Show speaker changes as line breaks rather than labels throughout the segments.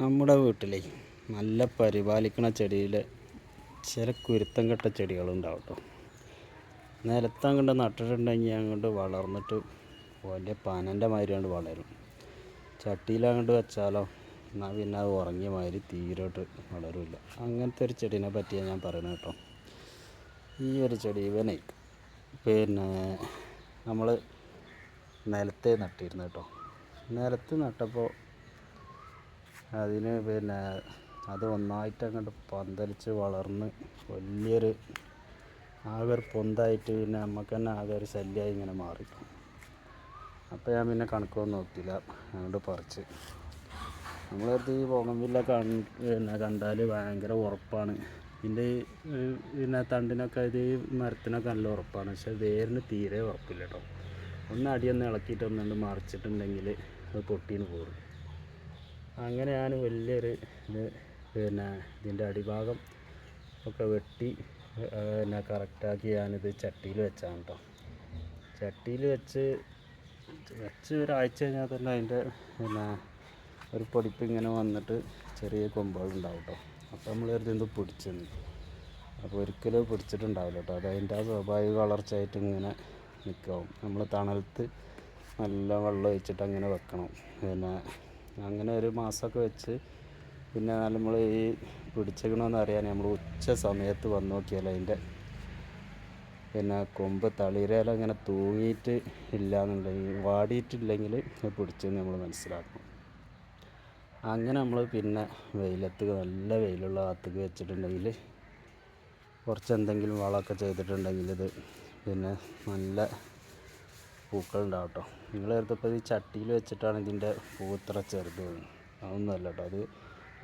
നമ്മുടെ വീട്ടിലെ നല്ല പരിപാലിക്കണ ചെടിയിൽ ചില കുരുത്തം കെട്ട ചെടികളുണ്ടാവും കേട്ടോ നിലത്ത് കണ്ട് നട്ടിട്ടുണ്ടെങ്കിൽ അങ്ങോട്ട് വളർന്നിട്ട് വലിയ പനന്റെ മാതിരി കൊണ്ട് വളരും. ചട്ടിയിലങ്ങോട്ട് വെച്ചാലോ എന്നാൽ പിന്നെ അത് ഉറങ്ങിയ മാതിരി തീരോട്ട് വളരില്ല. അങ്ങനത്തെ ഒരു ചെടീനെ പറ്റിയാണ് ഞാൻ പറയുന്നത് കേട്ടോ. ഈ ഒരു ചെടി ഇവനെ പിന്നെ നമ്മൾ നിലത്തെ നട്ടിരുന്നു കേട്ടോ. നിലത്ത് നട്ടപ്പോൾ അതിന് പിന്നെ അത് ഒന്നായിട്ട് അങ്ങോട്ട് പന്തലിച്ച് വളർന്ന് വലിയൊരു ആകെ ഒരു പൊന്തായിട്ട് പിന്നെ നമുക്ക് തന്നെ ആകെ ഒരു ശല്യമായി ഇങ്ങനെ മാറി. അപ്പോൾ ഞാൻ പിന്നെ കണക്കൊന്നും നോക്കിയില്ല. അങ്ങോട്ട് പറിച്ച്. നമ്മളടുത്ത് ഈ ബോഗംവില്ല കണ് പിന്നെ കണ്ടാൽ ഭയങ്കര ഉറപ്പാണ്. ഇതിന്റെ പിന്നെ തണ്ടിനൊക്കെ ഇത് മരത്തിനൊക്കെ നല്ല ഉറപ്പാണ്. പക്ഷേ വേരിന് തീരെ ഉറപ്പില്ല കേട്ടോ ഒന്ന് അടിയൊന്ന് ഇളക്കിയിട്ട് ഒന്നുകൊണ്ട് മറിച്ചിട്ടുണ്ടെങ്കിൽ അത് പൊട്ടീന്ന് പോരും അങ്ങനെ ഞാൻ വലിയൊരു ഇത്. പിന്നെ ഇതിന്റെ അടിഭാഗം ഒക്കെ വെട്ടി പിന്നെ കറക്റ്റാക്കി ഞാനിത് ചട്ടിയിൽ വെച്ചാണ് കേട്ടോ. ചട്ടിയിൽ വെച്ച് വെച്ച് ഒരാഴ്ച കഴിഞ്ഞാൽ തന്നെ അതിന്റെ പിന്നെ ഒരു പൊടിപ്പ് ഇങ്ങനെ വന്നിട്ട് ചെറിയ കൊമ്പുകളുണ്ടാവും കേട്ടോ. അപ്പോൾ നമ്മൾ എന്ത് പിടിച്ചെന്ന്. അപ്പോൾ ഒരിക്കലും പിടിച്ചിട്ടുണ്ടാവില്ല കേട്ടോ. അത് അതിന്റെ ആ സ്വാഭാവിക വളർച്ചയായിട്ട് ഇങ്ങനെ നിൽക്കാവും നമ്മൾ തണലത്ത് നല്ല വെള്ളം ഒഴിച്ചിട്ട് അങ്ങനെ വെക്കണം. പിന്നെ അങ്ങനെ ഒരു മാസമൊക്കെ വെച്ച് പിന്നെ നമ്മൾ ഈ പിടിച്ചേക്കണമെന്ന് അറിയാൻ നമ്മൾ ഉച്ച സമയത്ത് വന്ന് നോക്കിയാൽ അതിന്റെ പിന്നെ കൊമ്പ് തളിരയില ഇങ്ങനെ തൂങ്ങിയിട്ട് ഇല്ല എന്നുണ്ടെങ്കിൽ വാടിയിട്ടില്ലെങ്കിൽ പിടിച്ചെന്ന് നമ്മൾ മനസ്സിലാക്കും അങ്ങനെ നമ്മൾ പിന്നെ വെയിലത്ത് നല്ല വെയിലുള്ള ഭാഗത്തേക്ക് വെച്ചിട്ടുണ്ടെങ്കിൽ കുറച്ച് എന്തെങ്കിലും വളമൊക്കെ ചെയ്തിട്ടുണ്ടെങ്കിൽ ഇത് പിന്നെ നല്ല പൂക്കളുണ്ടാവും കേട്ടോ. നിങ്ങൾ ചേർത്തപ്പോൾ ഈ ചട്ടിയിൽ വെച്ചിട്ടാണ് ഇതിന്റെ പൂത്ര ചെറുത്. അതൊന്നുമല്ല കേട്ടോ അത്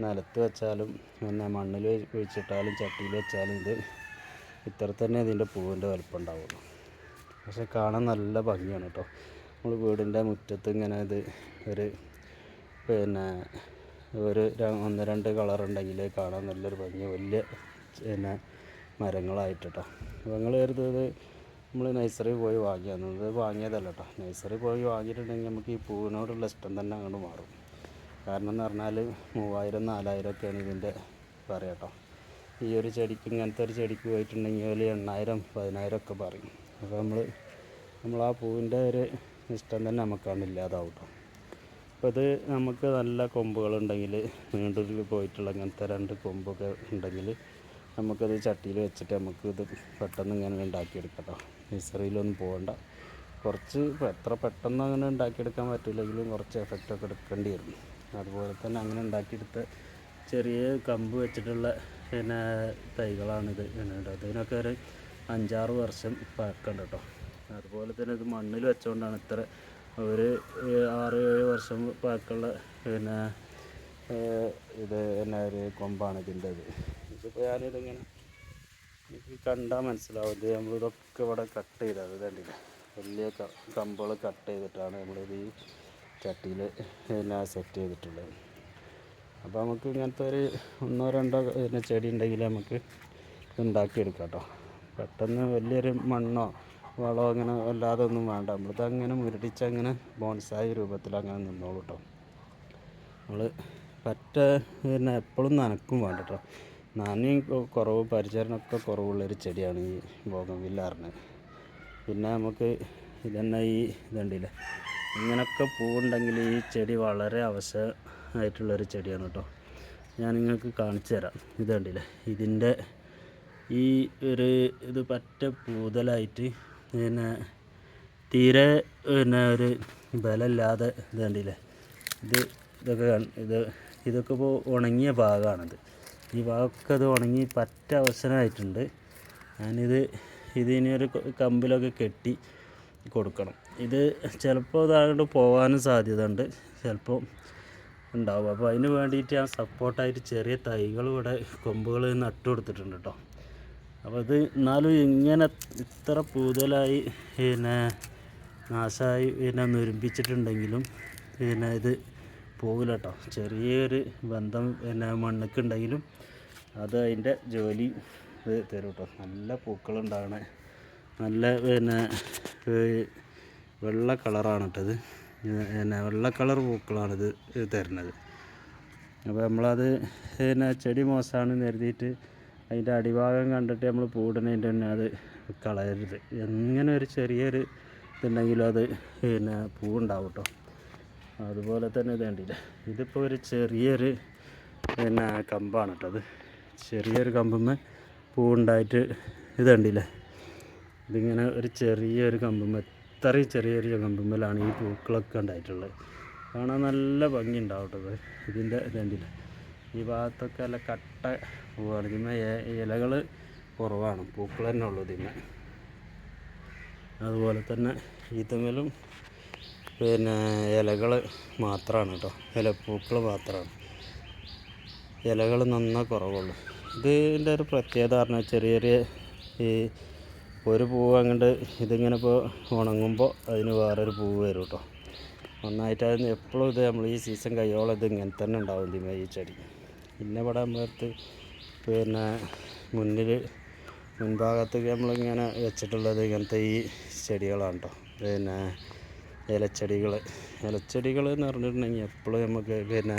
നിലത്ത് വെച്ചാലും പിന്നെ മണ്ണിൽ ഒഴിച്ചിട്ടാലും ചട്ടിയിൽ വെച്ചാലും ഇത് ഇത്ര തന്നെ ഇതിന്റെ പൂവിന്റെ വലിപ്പം ഉണ്ടാവുള്ളൂ പക്ഷെ കാണാൻ നല്ല ഭംഗിയാണ് കേട്ടോ നമ്മൾ വീടിന്റെ മുറ്റത്ത് ഇങ്ങനെ ഇത് ഒരു പിന്നെ ഒരു ഒന്ന് രണ്ട് കളർ ഉണ്ടെങ്കിൽ കാണാൻ നല്ലൊരു ഭംഗി. വലിയ പിന്നെ മരങ്ങളായിട്ട് കേട്ടോ അപ്പോൾ നിങ്ങൾ നമ്മൾ നഴ്സറി പോയി വാങ്ങിയാണ് ഇത് വാങ്ങിയതല്ല കേട്ടോ നഴ്സറി പോയി വാങ്ങിയിട്ടുണ്ടെങ്കിൽ നമുക്ക് ഈ പൂവിനോടുള്ള ഇഷ്ടം തന്നെ അങ്ങോട്ട് മാറും. കാരണം എന്ന് പറഞ്ഞാൽ മൂവായിരം നാലായിരം ഒക്കെയാണ് ഇതിന്റെ പറയാം കേട്ടോ ഈ ഒരു ചെടിക്ക് ഇങ്ങനത്തെ ഒരു ചെടിക്ക് പോയിട്ടുണ്ടെങ്കിൽ ഒരു എണ്ണായിരം പതിനായിരം ഒക്കെ പറയും. അപ്പോൾ നമ്മൾ നമ്മൾ ആ പൂവിന്റെ ഒരു ഇഷ്ടം തന്നെ നമുക്കാണ് ഇല്ലാതാവും അപ്പോൾ ഇത് നമുക്ക് നല്ല കൊമ്പുകളുണ്ടെങ്കിൽ നീണ്ടൂരിൽ പോയിട്ടുള്ള അങ്ങനത്തെ രണ്ട് കൊമ്പൊക്കെ ഉണ്ടെങ്കിൽ നമുക്കത് ചട്ടിയിൽ വെച്ചിട്ട് നമുക്ക് ഇത് പെട്ടെന്ന് ഇങ്ങനെ ഉണ്ടാക്കിയെടുക്കാം കേട്ടോ നഴ്സറിയിലൊന്നും പോകണ്ട. കുറച്ച് എത്ര പെട്ടെന്ന് അങ്ങനെ ഉണ്ടാക്കിയെടുക്കാൻ പറ്റില്ലെങ്കിലും കുറച്ച് എഫക്റ്റൊക്കെ എടുക്കേണ്ടി വരും. അതുപോലെ തന്നെ അങ്ങനെ ഉണ്ടാക്കിയെടുത്ത ചെറിയ കമ്പ് വെച്ചിട്ടുള്ള പിന്നെ തൈകളാണിത്. അതിനൊക്കെ ഒരു അഞ്ചാറ് വർഷം പഴക്കമുണ്ട് കേട്ടോ. അതുപോലെ തന്നെ ഇത് മണ്ണിൽ വെച്ചുകൊണ്ടാണ് ഇത്ര ഒരു ആറ് ഏഴ് വർഷം പഴക്കമുള്ള പിന്നെ ഇത് എന്നാ ഒരു കൊമ്പാണ് ഇതിന്റെ ഇത് ഇതിപ്പോൾ ഞാനിതിങ്ങനെ എനിക്ക് കണ്ടാൽ മനസ്സിലാവും. ഇത് നമ്മളിതൊക്കെ ഇവിടെ കട്ട് ചെയ്തത്. കണ്ടില്ല? വലിയ കമ്പുകൾ കട്ട് ചെയ്തിട്ടാണ് നമ്മളിത് ഈ ചട്ടിയിൽ പിന്നെ സെറ്റ് ചെയ്തിട്ടുള്ളത്. അപ്പോൾ നമുക്ക് ഇങ്ങനത്തെ ഒരു ഒന്നോ രണ്ടോ പിന്നെ ചെടി ഉണ്ടെങ്കിൽ നമുക്ക് ഉണ്ടാക്കിയെടുക്കാം കേട്ടോ പെട്ടെന്ന് വലിയൊരു മണ്ണോ വളമോ അങ്ങനെ അല്ലാതെ ഒന്നും വേണ്ട. നമ്മളിത് അങ്ങനെ മുരടിച്ച് അങ്ങനെ ബോൺസായി രൂപത്തിൽ അങ്ങനെ നിന്നോളൂ കേട്ടോ നമ്മൾ പറ്റ പിന്നെ എപ്പോഴും നനക്കും വേണ്ട കേട്ടോ നനയും കുറവ് പരിചരണമൊക്കെ കുറവുള്ളൊരു ചെടിയാണ് ഈ ബോഗംവില്ല പറഞ്ഞത് പിന്നെ നമുക്ക് ഇതന്നെ ഈ ഇതുണ്ടല്ലേ? ഇങ്ങനൊക്കെ പൂവുണ്ടെങ്കിൽ ഈ ചെടി വളരെ ആവശ്യമായിട്ടുള്ളൊരു ചെടിയാണ് കേട്ടോ. ഞാൻ നിങ്ങൾക്ക് കാണിച്ചു തരാം. ഇത് കണ്ടില്ലേ ഇതിന്റെ ഈ ഒരു ഇത് പറ്റ പൂതലായിട്ട് പിന്നെ തീരെ പിന്നെ ഒരു ബലമില്ലാതെ ഇത് കണ്ടില്ലേ ഇത് ഇതൊക്കെ ഇത് ഇതൊക്കെ ഇപ്പോൾ ഉണങ്ങിയ ഭാഗമാണിത്. ഈ ഭാഗമൊക്കെ അത് ഉണങ്ങി പറ്റ അവസരമായിട്ടുണ്ട്. ഞാനിത് ഇതിനി ഒരു കമ്പിലൊക്കെ കെട്ടി കൊടുക്കണം. ഇത് ചിലപ്പോൾ ഇതാകൊണ്ട് പോകാനും സാധ്യത ഉണ്ട് ചിലപ്പോൾ ഉണ്ടാവും. അപ്പോൾ അതിന് വേണ്ടിയിട്ട് ഞാൻ സപ്പോർട്ടായിട്ട് ചെറിയ തൈകൾ ഇവിടെ കൊമ്പുകൾ നട്ടു കൊടുത്തിട്ടുണ്ട് കേട്ടോ അപ്പോൾ ഇത് എന്നാലും ഇങ്ങനെ ഇത്ര പൂതലായി പിന്നെ നാശമായി പിന്നെ നുരുമ്പിച്ചിട്ടുണ്ടെങ്കിലും പിന്നെ ഇത് പോകില്ല കേട്ടോ ചെറിയൊരു ബന്ധം പിന്നെ മണ്ണുക്കുണ്ടെങ്കിലും അത് അതിന്റെ ജോലി ഇത് തരും കേട്ടോ നല്ല പൂക്കളുണ്ടാകണേ നല്ല പിന്നെ വെള്ള കളറാണ് കേട്ടത് പിന്നെ വെള്ള കളർ പൂക്കളാണിത് തരുന്നത്. അപ്പോൾ നമ്മളത് പിന്നെ ചെടി മോശമാണെന്ന് കരുതിയിട്ട് അതിന്റെ അടിഭാഗം കണ്ടിട്ട് നമ്മൾ പൂടുന്നതിന്റെ തന്നെ അത് കളയരുത്. എങ്ങനെ ഒരു ചെറിയൊരു ഇതുണ്ടെങ്കിലും അത് പിന്നെ പൂവുണ്ടാവും കേട്ടോ അതുപോലെ തന്നെ ഇത് കണ്ടില്ലേ? ഇതിപ്പോൾ ഒരു ചെറിയൊരു പിന്നെ കമ്പാണ് കേട്ടോ അത്. ചെറിയൊരു കമ്പുമ്മേ പൂവുണ്ടായിട്ട് ഇത് കണ്ടില്ലേ? ഇതിങ്ങനെ ഒരു ചെറിയൊരു കമ്പുമ്മ ഇത്രയും ചെറിയൊരു കമ്പുമ്മലാണ് ഈ പൂക്കളൊക്കെ ഉണ്ടായിട്ടുള്ളത്. കാണാൻ നല്ല ഭംഗി ഉണ്ടാവും കേട്ടോ ഇത്. ഇതിന്റെ ഇത് കണ്ടില്ലേ? ഈ ഭാഗത്തൊക്കെ നല്ല കട്ട പൂവാണ്. ഇതിന്മേ ഇലകൾ കുറവാണ്. പൂക്കൾ തന്നെ ഉള്ളൂ ഇതിന് അതുപോലെ തന്നെ ഈത്തമേലും പിന്നെ ഇലകൾ മാത്രമാണ് കേട്ടോ ഇലപ്പൂക്കൾ മാത്രമാണ് ഇലകൾ നന്നാ കുറവുള്ളൂ. ഇതിന്റെ ഒരു പ്രത്യേകത പറഞ്ഞാൽ ചെറിയ ചെറിയ ഈ ഒരു പൂവ് അങ്ങോട്ട് ഇതിങ്ങനെ ഇപ്പോൾ ഉണങ്ങുമ്പോൾ അതിന് വേറൊരു പൂവ് വരും കേട്ടോ നന്നായിട്ട് അതിന് എപ്പോഴും ഇത് നമ്മൾ ഈ സീസൺ കഴിയോളം ഇത് ഇങ്ങനെ തന്നെ ഉണ്ടാവും ഇതിമേ ഈ ചെടി. പിന്നെ ഇവിടെ നമ്മളടുത്ത് പിന്നെ മുന്നിൽ മുൻഭാഗത്തേക്ക് നമ്മളിങ്ങനെ വെച്ചിട്ടുള്ളത് ഇങ്ങനത്തെ ഈ ചെടികളാണ് കേട്ടോ പിന്നെ ഇലച്ചെടികൾ. ഇലച്ചെടികൾ എന്ന് പറഞ്ഞിട്ടുണ്ടെങ്കിൽ എപ്പോഴും നമുക്ക് പിന്നെ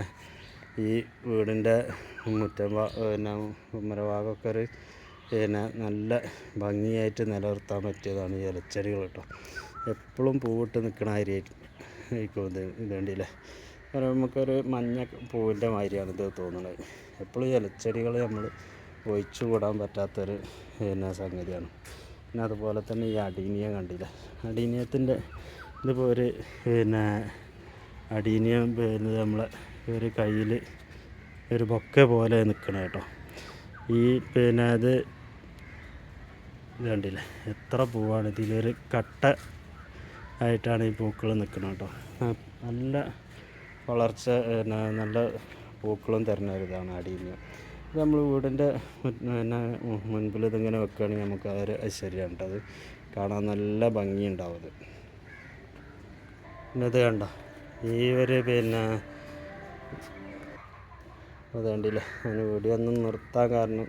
ഈ വീടിന്റെ മുറ്റം പിന്നെ ഉമ്മരഭാഗമൊക്കെ ഒരു പിന്നെ നല്ല ഭംഗിയായിട്ട് നിലനിർത്താൻ പറ്റിയതാണ് ഈ ഇലച്ചെടികൾ കേട്ടോ. എപ്പോഴും പൂവിട്ട് നിൽക്കുന്ന അരി ഇത് ഇത് കാരണം നമുക്കൊരു മഞ്ഞ പൂവിന്റെ മാതിരിയാണ് ഇത് തോന്നുന്നത്. എപ്പോഴും ഇലച്ചെടികൾ നമ്മൾ ഒഴിച്ചു കൂടാൻ പറ്റാത്തൊരു പിന്നെ സംഗതിയാണ്. പിന്നെ അതുപോലെ തന്നെ ഈ അടീനിയ കണ്ടില്ല? അടീനിയത്തിന്റെ ഇതിപ്പോൾ ഒരു പിന്നെ അടീനിയം പിന്നെ നമ്മളെ ഒരു കയ്യിൽ ഒരു ബൊക്കെ പോലെ നിൽക്കണം കേട്ടോ. ഈ പിന്നെ അത് കണ്ടില്ലേ? എത്ര പൂവാണ് ഇതിലൊരു കട്ട ആയിട്ടാണ് ഈ പൂക്കൾ നിൽക്കുന്നത് കേട്ടോ. നല്ല വളർച്ച പിന്നെ നല്ല പൂക്കളും തരുന്ന ഒരു ഇതാണ് അടീനിയം. ഇത് നമ്മൾ വീടിന്റെ പിന്നെ മുൻപിൽ ഇതിങ്ങനെ വെക്കുകയാണെങ്കിൽ നമുക്ക് ആ ഒരു ഐശ്വര്യമാണ് കേട്ടോ അത്. കാണാൻ നല്ല ഭംഗിയുണ്ടാവും അത്. പിന്നെ ഇത് കണ്ട? ഈ ഒരു പിന്നെ അത് കണ്ടില്ല? അതിന് വീഡിയോ നിർത്താൻ കാരണം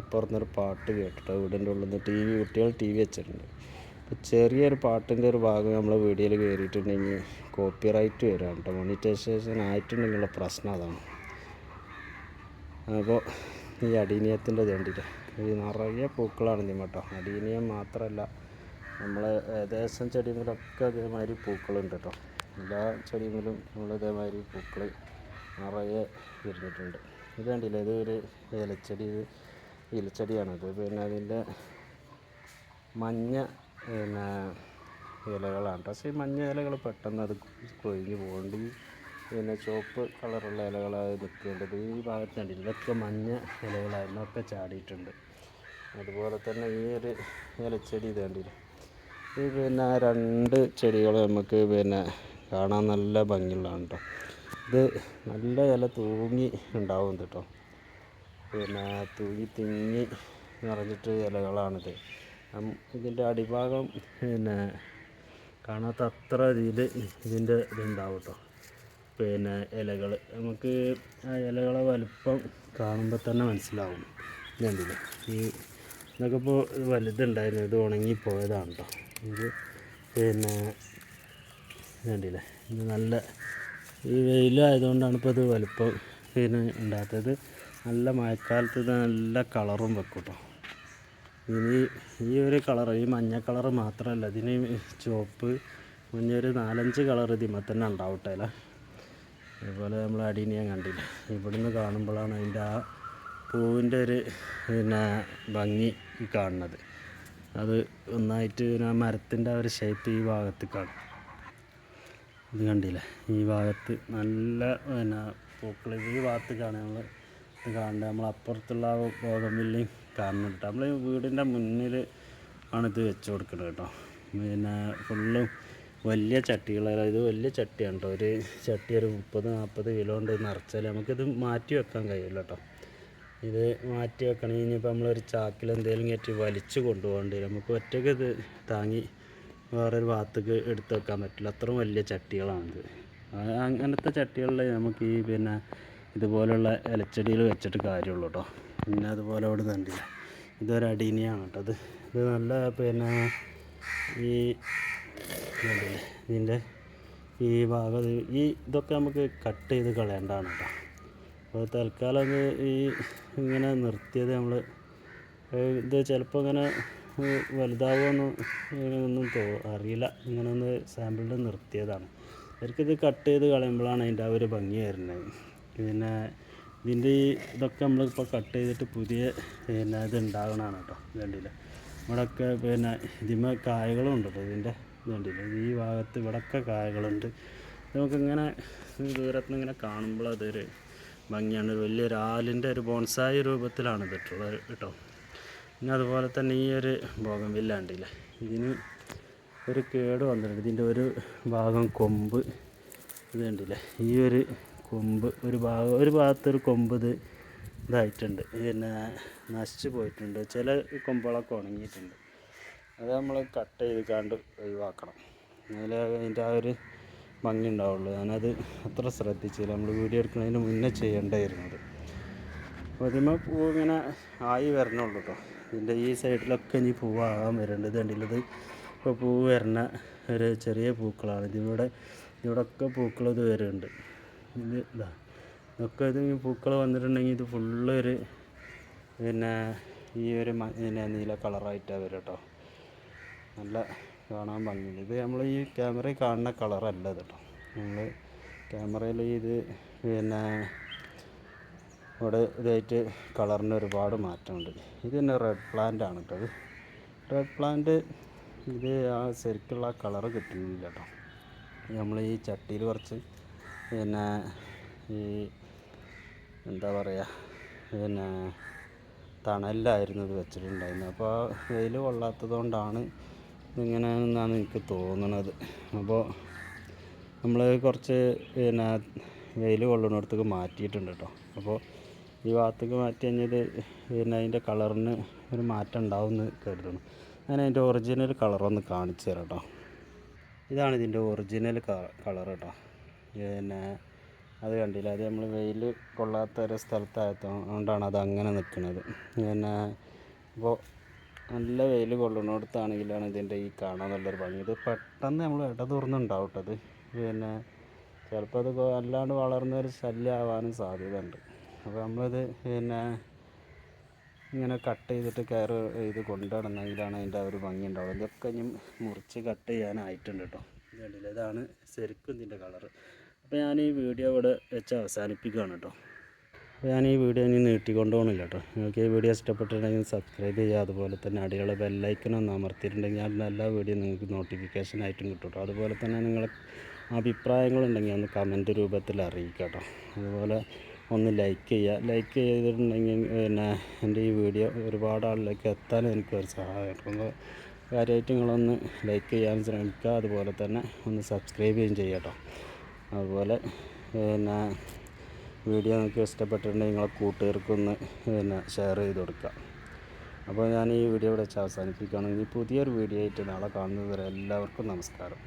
അപ്പുറത്തുനിന്നൊരു പാട്ട് കേട്ടിട്ട് വീടിന്റെ ഉള്ളിൽ നിന്ന് ടി വി കുട്ടികൾ ടി വി വെച്ചിട്ടുണ്ട്. അപ്പോൾ ചെറിയൊരു പാട്ടിന്റെ ഒരു ഭാഗം നമ്മൾ വീഡിയോയിൽ കയറിയിട്ടുണ്ടെങ്കിൽ കോപ്പി റൈറ്റ് വരാം കേട്ടോ. മോണിറ്റൈസേഷൻ ആയിട്ടുണ്ടെങ്കിലുള്ള പ്രശ്നം അതാണ്. അപ്പോൾ ഈ അടീനിയത്തിന്റെ ഇത് ഈ നിറയെ പൂക്കളാണ് ഇതിന് കേട്ടോ. അടീനിയം മാത്രമല്ല നമ്മൾ ഏകദേശം ചെടിമേലൊക്കെ അതേമാതിരി പൂക്കളുണ്ട് കേട്ടോ. എല്ലാ ചെടികളും നമ്മൾ ഇതേമാതിരി പൂക്കൾ നിറയെ വിരിഞ്ഞിട്ടുണ്ട്. ഇത് കണ്ടില്ലേ? ഇത് ഒരു ഇലച്ചെടി ഇത് അത് പിന്നെ അതിന്റെ മഞ്ഞ പിന്നെ ഇലകളാണ്. പക്ഷേ ഈ മഞ്ഞ ഇലകൾ പെട്ടെന്ന് അത് കൊഴിഞ്ഞു പോകുന്നുണ്ട് ഈ പിന്നെ ചുവപ്പ് കളറുള്ള ഇലകളായി നിൽക്കേണ്ടത് ഈ ഭാഗത്ത് കണ്ടില്ല? ഇതൊക്കെ മഞ്ഞ ഇലകളായിരുന്നു. ഒക്കെ ചാടിയിട്ടുണ്ട്. അതുപോലെ തന്നെ ഈ ഒരു ഇലച്ചെടി ഇത് കണ്ടില്ലേ? ഈ പിന്നെ രണ്ട് ചെടികൾ നമുക്ക് പിന്നെ കാണാൻ നല്ല ഭംഗിയുള്ളതാണ് കേട്ടോ ഇത് നല്ല ഇല തൂങ്ങി ഉണ്ടാവും കേട്ടോ പിന്നെ തൂങ്ങി തിങ്ങി നിറഞ്ഞിട്ട് ഇലകളാണിത്. ഇതിന്റെ അടിഭാഗം പിന്നെ കാണാത്ത അത്ര രീതിയിൽ ഇതിന്റെ ഇതുണ്ടാവും കേട്ടോ പിന്നെ ഇലകൾ നമുക്ക് ആ ഇലകളെ വലുപ്പം കാണുമ്പോൾ തന്നെ മനസ്സിലാവും ഞാൻ ഈ ഇതൊക്കെ ഇപ്പോൾ വലുതുണ്ടായിരുന്നു. ഇത് ഉണങ്ങിപ്പോയതാണ് കേട്ടോ ഇത് പിന്നെ കണ്ടില്ലേ? ഇത് നല്ല ഈ വെയിലായതുകൊണ്ടാണ് ഇപ്പോൾ ഇത് വലുപ്പം പിന്നെ ഉണ്ടാത്തത് നല്ല മഴക്കാലത്ത് ഇത് നല്ല കളറും വെക്കും കേട്ടോ ഇനി ഈ ഒരു കളർ ഈ മഞ്ഞ കളർ മാത്രമല്ല ഇതിന് ചുവപ്പ് മഞ്ഞ ഒരു നാലഞ്ച് കളർ ഇതിമ തന്നെ ഉണ്ടാവട്ടെ അല്ലേ? അതുപോലെ നമ്മൾ അടീനിയം കണ്ടില്ല? ഇവിടുന്ന് കാണുമ്പോഴാണ് അതിന്റെ ആ പൂവിന്റെ ഒരു പിന്നെ ഭംഗി കാണുന്നത്. അത് ഒന്നായിട്ട് ആ മരത്തിന്റെ ആ ഒരു ഷേപ്പ് ഈ ഭാഗത്ത് കാണും. ഇത് കണ്ടില്ലേ? ഈ ഭാഗത്ത് നല്ല പിന്നെ പൂക്കൾ ഈ ഭാഗത്ത് കാണാൻ നമ്മൾ ഇത് കാണേണ്ടത് നമ്മൾ അപ്പുറത്തുള്ള ആ ബോഗമില്ലയും കാണുന്നുണ്ട് നമ്മൾ ഈ വീടിന്റെ മുന്നിൽ ആണ് ഇത് വെച്ച് കൊടുക്കുന്നത് കേട്ടോ. പിന്നെ ഫുള്ളും വലിയ ചട്ടികൾ ഇത് വലിയ ചട്ടിയാണ് കേട്ടോ. ഒരു ചട്ടി ഒരു മുപ്പത് നാൽപ്പത് കിലോ ഉണ്ട് നിറച്ചാൽ നമുക്കിത് മാറ്റി വെക്കാൻ കഴിയില്ല കേട്ടോ. ഇത് മാറ്റി വെക്കണമെങ്കിൽ ഇനിയിപ്പോൾ നമ്മളൊരു ചാക്കിൽ എന്തെങ്കിലും കയറ്റി വലിച്ച് കൊണ്ടുപോകേണ്ടി വരും. നമുക്ക് ഒറ്റയ്ക്ക് ഇത് താങ്ങി വേറൊരു ഭാഗത്തേക്ക് എടുത്ത് വെക്കാൻ പറ്റില്ല. അത്രയും വലിയ ചട്ടികളാണിത് അങ്ങനത്തെ ചട്ടികളിൽ നമുക്ക് ഈ പിന്നെ ഇതുപോലുള്ള ഇലച്ചെടികൾ വെച്ചിട്ട് കാര്യമുള്ളൂ കേട്ടോ പിന്നെ അതുപോലെ അവിടെ തണ്ടില്ല ഇതൊരു അടീനിയാണ് കേട്ടോ ഇത് നല്ല പിന്നെ ഈ ഇതിന്റെ ഈ ഭാഗം ഈ ഇതൊക്കെ നമുക്ക് കട്ട് ചെയ്ത് കളയേണ്ടതാണ് കേട്ടോ അപ്പോൾ തൽക്കാലം ഈ ഇങ്ങനെ നിർത്തിയത് നമ്മൾ ഇത് ചിലപ്പോൾ ഇങ്ങനെ ഏഹ് വലുതാവുമെന്ന് ഒന്നും തോ അറിയില്ല. ഇങ്ങനെ ഒന്ന് സാമ്പിളിൽ നിർത്തിയതാണ്. അവർക്കിത് കട്ട് ചെയ്ത് കളയുമ്പോഴാണ് അതിന്റെ ആ ഒരു ഭംഗി വരുന്നത്. പിന്നെ ഇതിന്റെ ഈ ഇതൊക്കെ നമ്മളിപ്പോൾ കട്ട് ചെയ്തിട്ട് പുതിയ പിന്നെ ഇത് ഉണ്ടാകണതാണ് കേട്ടോ വേണ്ടിയില്ല ഇവിടെയൊക്കെ പിന്നെ ഇതിമ കായകളും ഉണ്ട് കേട്ടോ ഇതിന്റെ വേണ്ടിയില്ല ഈ ഭാഗത്ത് ഇവിടെയൊക്കെ കായകളുണ്ട്. നമുക്കിങ്ങനെ ദൂരത്തുനിന്ന് ഇങ്ങനെ കാണുമ്പോൾ അതൊരു ഭംഗിയാണ്. വലിയൊരു ആലിന്റെ ഒരു ബോൺസായ രൂപത്തിലാണ് ഇതിട്ടുള്ളത് കേട്ടോ. പിന്നെ അതുപോലെ തന്നെ ഈ ഒരു ഭോഗം വില്ലാണ്ടില്ലേ? ഇതിന് ഒരു കേട് വന്നിട്ടുണ്ട്. ഇതിന്റെ ഒരു ഭാഗം കൊമ്പ് ഇത് കണ്ടില്ലേ? ഈ ഒരു കൊമ്പ് ഒരു ഭാഗം ഒരു ഭാഗത്തൊരു കൊമ്പ് ഇത് ഇതായിട്ടുണ്ട്. പിന്നെ നശിച്ചു പോയിട്ടുണ്ട്. ചില കൊമ്പുകളൊക്കെ ഉണങ്ങിയിട്ടുണ്ട്. അത് നമ്മൾ കട്ട് ചെയ്ത് കണ്ട് ഒഴിവാക്കണം. എന്നാലേ അതിന്റെ ആ ഒരു ഭംഗി ഉണ്ടാവുള്ളൂ. ഞാനത് അത്ര ശ്രദ്ധിച്ചില്ല. നമ്മൾ വീഡിയോ എടുക്കുന്നതിന് മുന്നേ ചെയ്യേണ്ടായിരുന്നത്. അപ്പോൾ പൂ ഇങ്ങനെ ആയി വരണുള്ളൂ കേട്ടോ ഇതിന്റെ ഈ സൈഡിലൊക്കെ ഇനി പൂവാകാൻ വരുന്നുണ്ട് ഇത് കണ്ടില്ലത് ഇപ്പോൾ പൂ വരുന്ന ഒരു ചെറിയ പൂക്കളാണ്. ഇതിവിടെ ഇവിടെയൊക്കെ പൂക്കൾ ഇത് വരുന്നുണ്ട് ഇത് ഇതാ ഇതൊക്കെ ഇത് പൂക്കൾ വന്നിട്ടുണ്ടെങ്കിൽ ഇത് ഫുള്ള് ഒരു പിന്നെ ഈ ഒരു പിന്നെ നീല കളറായിട്ടാണ് വരും കേട്ടോ നല്ല കാണാൻ ഭംഗിയുണ്ട്. ഇത് നമ്മൾ ഈ ക്യാമറയിൽ കാണുന്ന കളറല്ല ഇത് കേട്ടോ നമ്മൾ ക്യാമറയിൽ ഇത് പിന്നെ ഇവിടെ ഇതായിട്ട് കളറിന് ഒരുപാട് മാറ്റമുണ്ട്. ഇത് തന്നെ റെഡ് പ്ലാന്റ് ആണ് കേട്ടോ റെഡ് പ്ലാന്റ് ഇത് ആ ശരിക്കുള്ള കളറ് കിട്ടുന്നില്ല കേട്ടോ. നമ്മൾ ഈ ചട്ടിയിൽ കുറച്ച് പിന്നെ ഈ എന്താ പറയുക പിന്നെ തണലിലായിരുന്നു ഇത് വെച്ചിട്ടുണ്ടായിരുന്നത്. അപ്പോൾ വെയിൽ കൊള്ളാത്തത് കൊണ്ടാണ് ഇങ്ങനെ എന്നാണ് എനിക്ക് തോന്നുന്നത് അപ്പോൾ നമ്മൾ കുറച്ച് പിന്നെ വെയിൽ കൊള്ളുന്നിടത്തേക്ക് മാറ്റിയിട്ടുണ്ട് കേട്ടോ. അപ്പോൾ ഈ ഭാഗത്തേക്ക് മാറ്റി കഴിഞ്ഞാൽ പിന്നെ അതിന്റെ കളറിന് ഒരു മാറ്റം ഉണ്ടാവും എന്ന് കരുതുന്നു. ഞാൻ അതിന്റെ ഒറിജിനൽ ഒന്ന് കാണിച്ചു തരാം കേട്ടോ ഇതാണ് ഇതിന്റെ ഒറിജിനൽ കളർ കേട്ടോ പിന്നെ അത് കണ്ടില്ല അത് നമ്മൾ വെയിൽ കൊള്ളാത്ത ഒരു സ്ഥലത്തായതുകൊണ്ടാണ് അത് അങ്ങനെ നിൽക്കുന്നത് പിന്നെ ഇപ്പോൾ നല്ല വെയിൽ കൊള്ളുന്നിടത്താണെങ്കിലാണ് ഇതിന്റെ ഈ കാണാൻ നല്ലൊരു ഭംഗി. ഇത് പെട്ടെന്ന് നമ്മൾ ഇട തുറന്നുണ്ടാവും കേട്ടോ അത്. പിന്നെ ചിലപ്പോൾ അത് അല്ലാണ്ട് വളർന്നൊരു ശല്യമാവാനും സാധ്യത ഉണ്ട് അപ്പോൾ നമ്മളിത് പിന്നെ ഇങ്ങനെ കട്ട് ചെയ്തിട്ട് കയറ് ഇത് കൊണ്ടുനടന്നെങ്കിലാണ് അതിന്റെ ആ ഒരു ഭംഗി ഉണ്ടാവുക. ഇതൊക്കെ ഇനി മുറിച്ച് കട്ട് ചെയ്യാനായിട്ടുണ്ട് കേട്ടോ കണ്ടില്ല? ഇതാണ് ശരിക്കും ഇതിന്റെ കളറ് അപ്പോൾ ഞാൻ ഈ വീഡിയോ ഇവിടെ വെച്ച് അവസാനിപ്പിക്കുകയാണ് കേട്ടോ അപ്പോൾ ഞാൻ ഈ വീഡിയോ ഇനി നീട്ടിക്കൊണ്ട് പോകണില്ല കേട്ടോ നിങ്ങൾക്ക് ഈ വീഡിയോ ഇഷ്ടപ്പെട്ടിട്ടുണ്ടെങ്കിൽ സബ്സ്ക്രൈബ് ചെയ്യുക. അതുപോലെ തന്നെ അടിയുള്ള ബെല്ലൈക്കൺ ഒന്ന് അമർത്തിയിട്ടുണ്ടെങ്കിൽ അതിന്റെ എല്ലാ വീഡിയോ നിങ്ങൾക്ക് നോട്ടിഫിക്കേഷൻ ആയിട്ടും കിട്ടും അതുപോലെ തന്നെ നിങ്ങൾ അഭിപ്രായങ്ങളുണ്ടെങ്കിൽ ഒന്ന് കമന്റ് രൂപത്തിൽ അറിയിക്കാം കേട്ടോ അതുപോലെ ഒന്ന് ലൈക്ക് ചെയ്യുക ലൈക്ക് ചെയ്തിട്ടുണ്ടെങ്കിൽ പിന്നെ എന്റെ ഈ വീഡിയോ ഒരുപാട് ആളിലേക്ക് എത്താൻ എനിക്ക് ഒരു സഹായം അപ്പോൾ കാര്യമായിട്ട് നിങ്ങളൊന്ന് ലൈക്ക് ചെയ്യാൻ ശ്രമിക്കുക. അതുപോലെ തന്നെ ഒന്ന് സബ്സ്ക്രൈബ് ചെയ്യുകയും ചെയ്യുക കേട്ടോ. അതുപോലെ പിന്നെ വീഡിയോ നിങ്ങൾക്ക് ഇഷ്ടപ്പെട്ടിട്ടുണ്ടെങ്കിൽ നിങ്ങളെ കൂട്ടുകാർക്കൊന്ന് പിന്നെ ഷെയർ ചെയ്ത് കൊടുക്കുക. അപ്പോൾ ഞാൻ ഈ വീഡിയോ ഇവിടെ വെച്ച് അവസാനിപ്പിക്കുകയാണെങ്കിൽ പുതിയൊരു വീഡിയോ ആയിട്ട് നാളെ കാണുന്നതുവരെ എല്ലാവർക്കും നമസ്കാരം.